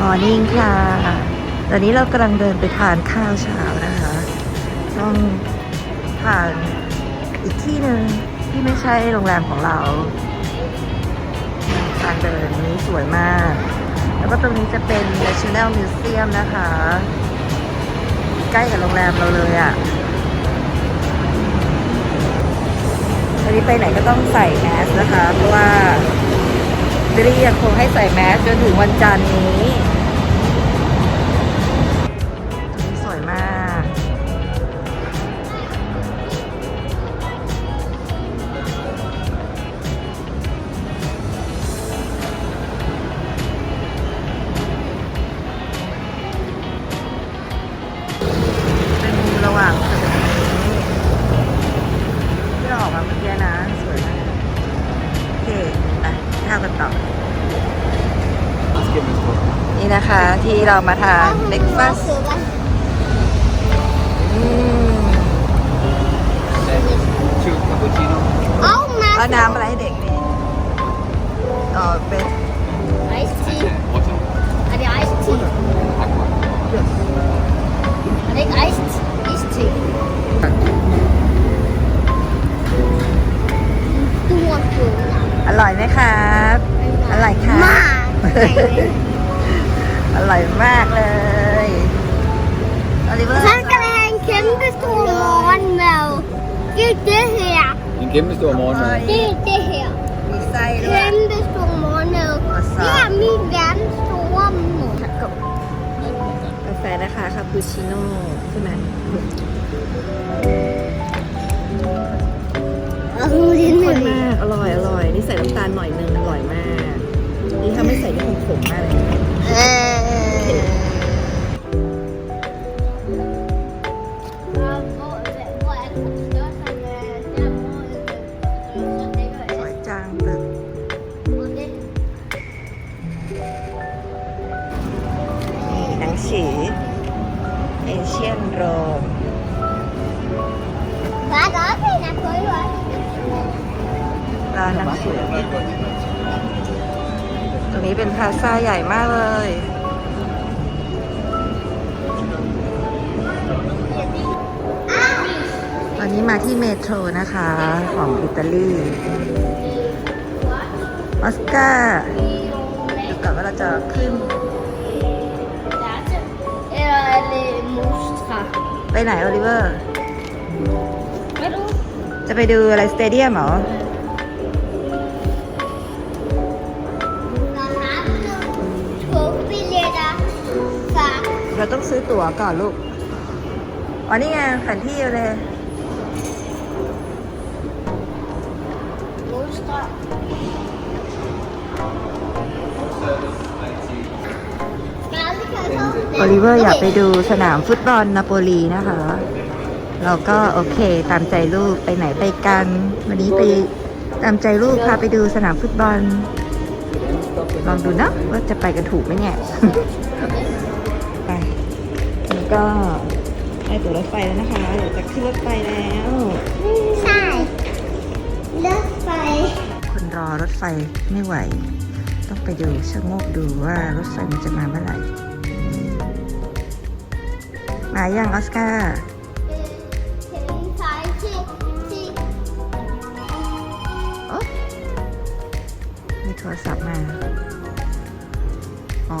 มอร์นิ่งค่ะ ตอนนี้เรากำลังเดินไปทานข้าวเช้านะคะ ต้องผ่านอีกที่หนึ่งที่ไม่ใช่โรงแรมของเรา ทางเดินนี้สวยมาก แล้วก็ตรงนี้จะเป็น National Museum นะคะ ใกล้กับโรงแรมเราเลยอะ่ะตอนนี้ไปไหนก็ต้องใส่แมสนะคะ เพราะว่าเดลี่ยังคงให้ใส่แมสจนถึงวันจันทร์นี้ ที่เรามาทานเบรกฟาสต์อืม Two cappuccino. Oh, เอา my น้ำอะไรให้เด็กนี่อ๋อเป็น iced tea. Water. Ada iced tea. Aqua. Ada iced iced tea. Tua pula. อร่อยไหมครับ อร่อยค่ะ Ma. อร่ อยมากเลยอลิเวอร์ Sen skal vi have en kæmpestor morgenmad. Det er det her. En kæmpestor morgenmad. Det er det her. มีไส้ด้วย Kæmpestor morgenmad. Og så- Det er min verdens store mor. กาแฟนะคะคาปูชิโน่ใช่ไหม Og hun er ข้น inde มากอร่อยอร่อยนี่ใส่น้ำตาลหน่อยนึงอร่อยมาก นี่ถ้าไม่ใส่นี่คงขมมากเลย สวยจังตึก นี่หนังสือเอเชียนโรม ร้านหนังสือ ตรงนี้เป็นพลาซ่าใหญ่มากเลย ตอนนี้มาที่เมโทรนะคะ ของอิตาลีออสการ์ดูก่อนว่าเราจะขึ้น Eller er det Mostra? ไปไหนโอลิเวอร์ Hvad er du? จะไปดูอะไรสเตเดียมเหรอ Der har du togbilletter fra เราต้องซื้อตั๋วก่อนลูก อ๋อนี่ไงแผนที่เอาเลย โอลิเวอร์อยากไปดูสนามฟุตบอลนาโปลีนะคะ เราก็โอเคตามใจลูกไปไหนไปกัน วันนี้ไปตามใจลูกพาไปดูสนามฟุตบอล ลองดูนะว่าจะไปกันถูกไหมเนี่ย ไปนี่ก็ได้ตั๋วรถไฟแล้วนะคะ เดี๋ยวจะขึ้นรถไฟแล้ว ใช่ รถไฟ คนรอรถไฟไม่ไหว ต้องไปดูชะโงกดูว่ารถไฟมันจะมาเมื่อไหร่ มายังออสการ์ถึงสายที่ที่โอ๊ะมีโทรศัพท์มา อ๋อ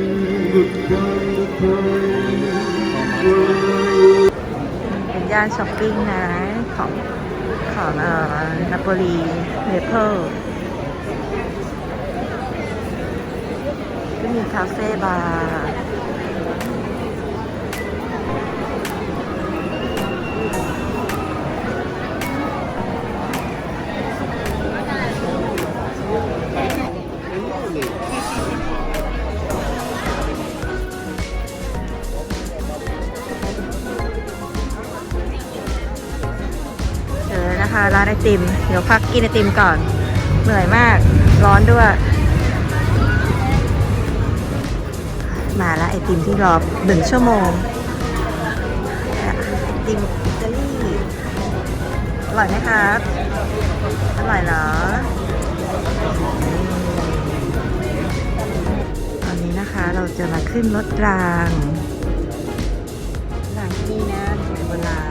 เป็นย่านช้อปปิ้งนะ ของของเอ่อนาโปลีเนเปิลก็มีคาเฟ่บาร์ ติม เดี๋ยวพักกินไอติมก่อน เหนื่อยมาก ร้อนด้วย มาแล้วไอติมที่รอหนึ่งชั่วโมงไอติมอิตาลีอร่อยไหมครับ อร่อยเหรอ ตอนนี้นะคะเราจะมาขึ้นรถราง รางที่นี่นะสมัยโบราณ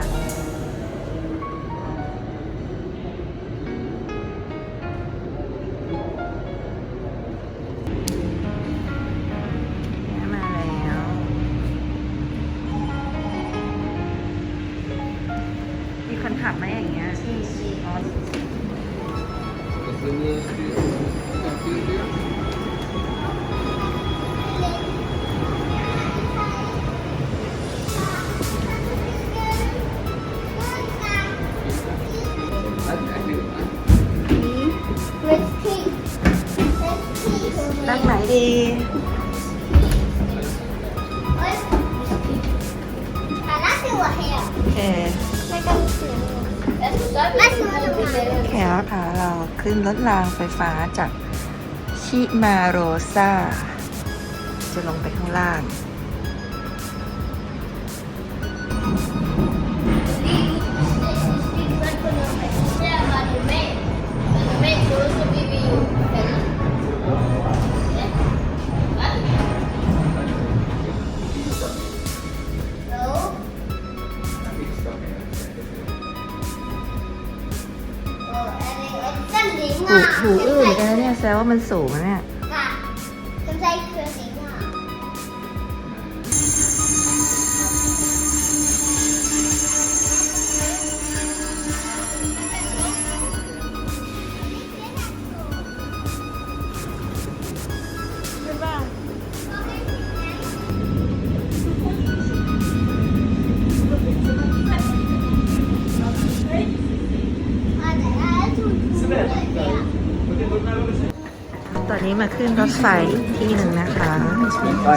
มีคนขับไหมอย่างเงี้ยอ๋อ Let's see. Let's see. ตั้งไหนดี I like it what here. โอเค แขกค่ะเราขึ้นรถรางไฟฟ้าจากชิมาโรซาจะลงไปข้างล่าง ว่ามันสูงนะเนี่ย นี้มาขึ้นรถไฟที่หนึ่งนะคะพ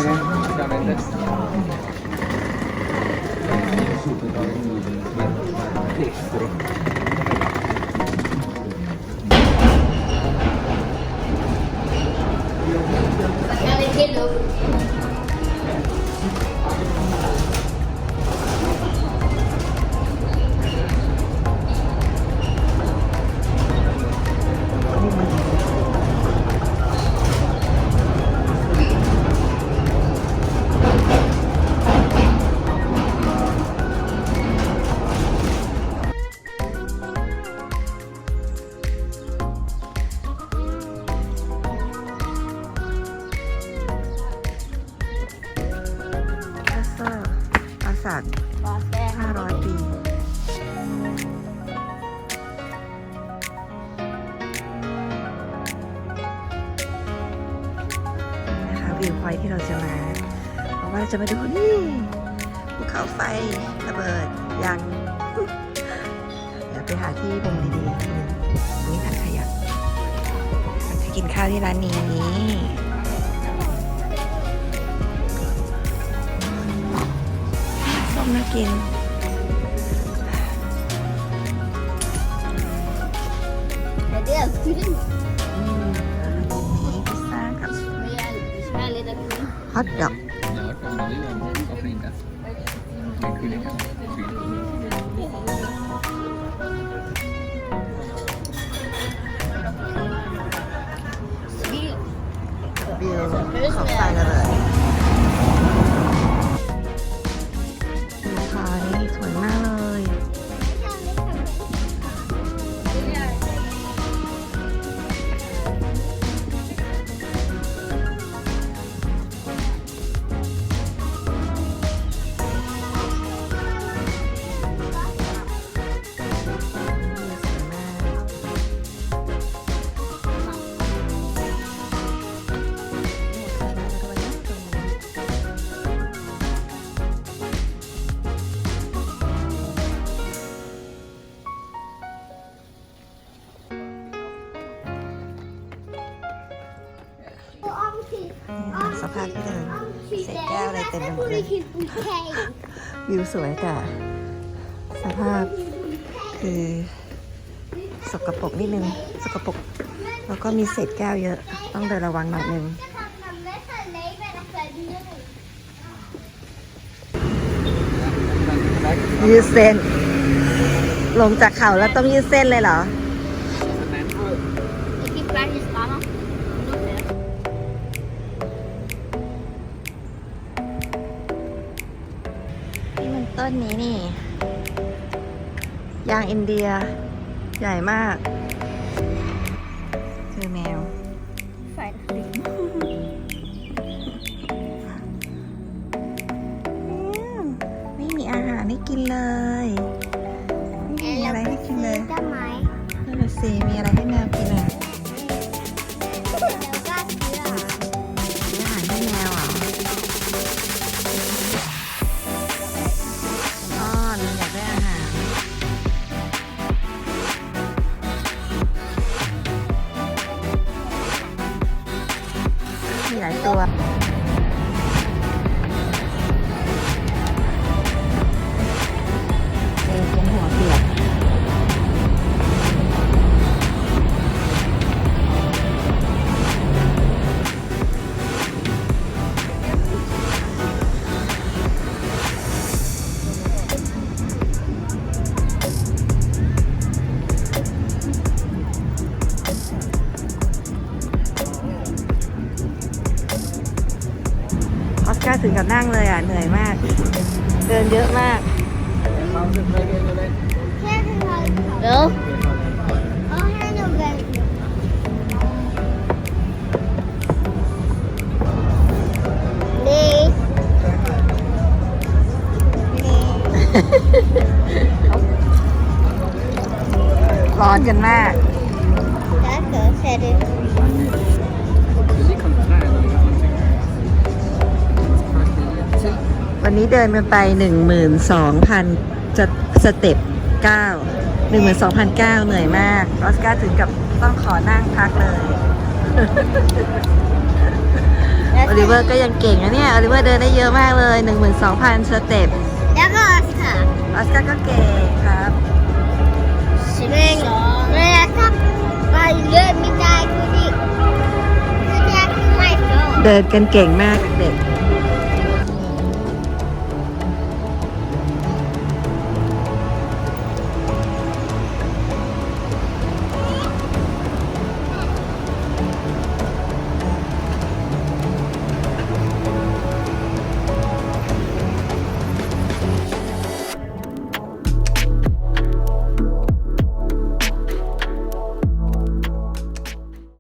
อยที่เราจะมาเพราะว่าจะมาดูนี่ภูเขาไฟระเบิดยังเดี๋ยวไปหาที่มุมดีๆที่หนึงนี่ถังขยะเราจะกินข้าวที่ร้านนี้ส้มน่ากิน Det är kul. อื kul. ฮอทดอก ต็มไปหมดเลย "That's what we can pay." วิวสวยแต่สภาพคือสกปรกนิดนึงสกปรกแล้วก็มีเศษแก้วเยอะ ต้องเดินระวังหน่อยนึงยืดเส้น ลงจากเขาแล้วต้องยืดเส้นเลยเหรอ นี่มันต้นนี้นี่ ยางอินเดีย ใหญ่มากเจอแมวไม่มีอาหารให้กินเลย ไม่มีอะไรให้กินเลยได้ไหมนั่นน่ะสิมีอะไรให้ การ์ถึงกับนั่งเลยอะ เหนื่อยมาก เดินเยอะมากแค่ทำเดี๋ยวเอาให้หนูกันนี่ร้อนกันมาก วันนี้เดินกันไปหนึ่งหมื่นสองพันจะสเต็ปเก้าหนึ่งหมื่นสองพันเก้าเหนื่อยมาก ออสการ์ถึงกับต้องขอนั่งพักเลยโอลิเวอร์ก็ยังเก่งนะเนี่ยโอลิเวอร์เดินได้เยอะมากเลยหนึ่งหมื่นสองพันสเต็ป แล้วก็ค่ะออสการ์ก็เก่งครับสิบสองเวลาถ้าไปเยอะไม่ได้คือดิคือจะคือไม่ชอบเดินกันเก่งมากเด็ก